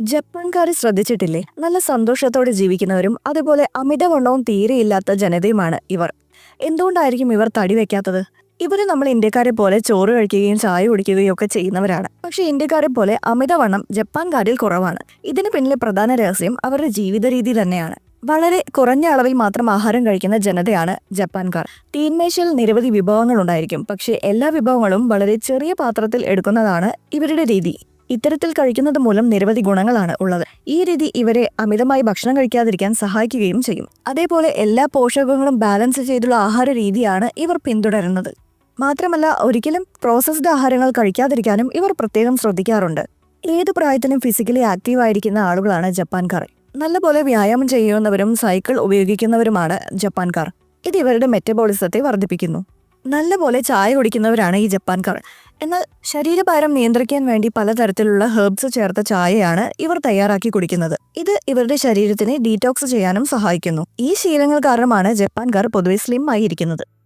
ജപ്പാൻകാർ ശ്രദ്ധിച്ചിട്ടില്ലേ? നല്ല സന്തോഷത്തോടെ ജീവിക്കുന്നവരും അതുപോലെ അമിതവണ്ണവും തീരെയില്ലാത്ത ജനതയുമാണ് ഇവർ. എന്തുകൊണ്ടായിരിക്കും ഇവർ തടി വെക്കാത്തത്? ഇവർ നമ്മൾ ഇന്ത്യക്കാരെ പോലെ ചോറ് കഴിക്കുകയും ചായ കുടിക്കുകയും ഒക്കെ ചെയ്യുന്നവരാണ്. പക്ഷെ ഇന്ത്യക്കാരെ പോലെ അമിതവണ്ണം ജപ്പാൻകാരിൽ കുറവാണ്. ഇതിന് പിന്നിലെ പ്രധാന രഹസ്യം അവരുടെ ജീവിത രീതി തന്നെയാണ്. വളരെ കുറഞ്ഞ അളവിൽ മാത്രം ആഹാരം കഴിക്കുന്ന ജനതയാണ് ജപ്പാൻകാർ. തീന്മേശയിൽ നിരവധി വിഭവങ്ങൾ ഉണ്ടായിരിക്കും. പക്ഷേ എല്ലാ വിഭവങ്ങളും വളരെ ചെറിയ പാത്രത്തിൽ എടുക്കുന്നതാണ് ഇവരുടെ രീതി. ഇത്തരത്തിൽ കഴിക്കുന്നത് മൂലം നിരവധി ഗുണങ്ങളാണ് ഉള്ളത്. ഈ രീതി ഇവരെ അമിതമായി ഭക്ഷണം കഴിക്കാതിരിക്കാൻ സഹായിക്കുകയും ചെയ്യും. അതേപോലെ എല്ലാ പോഷകങ്ങളും ബാലൻസ് ചെയ്തുള്ള ആഹാര രീതിയാണ് ഇവർ പിന്തുടരുന്നത്. മാത്രമല്ല ഒരിക്കലും പ്രോസസ്ഡ് ആഹാരങ്ങൾ കഴിക്കാതിരിക്കാനും ഇവർ പ്രത്യേകം ശ്രദ്ധിക്കാറുണ്ട്. ഏത് പ്രായത്തിനും ഫിസിക്കലി ആക്റ്റീവ് ആയിരിക്കുന്ന ആളുകളാണ് ജപ്പാൻകാർ. നല്ലപോലെ വ്യായാമം ചെയ്യുന്നവരും സൈക്കിൾ ഉപയോഗിക്കുന്നവരുമാണ് ജപ്പാൻകാർ. ഇത് ഇവരുടെ മെറ്റബോളിസത്തെ വർദ്ധിപ്പിക്കുന്നു. നല്ലപോലെ ചായ കുടിക്കുന്നവരാണ് ഈ ജപ്പാൻകാർ. എന്നാൽ ശരീരഭാരം നിയന്ത്രിക്കാൻ വേണ്ടി പലതരത്തിലുള്ള ഹെർബ്സ് ചേർത്ത ചായയാണ് ഇവർ തയ്യാറാക്കി കുടിക്കുന്നത്. ഇത് ഇവരുടെ ശരീരത്തിനെ ഡീറ്റോക്സ് ചെയ്യാനും സഹായിക്കുന്നു. ഈ ശീലങ്ങൾ കാരണമാണ് ജപ്പാൻകാർ പൊതുവെ സ്ലിം ആയി ഇരിക്കുന്നത്.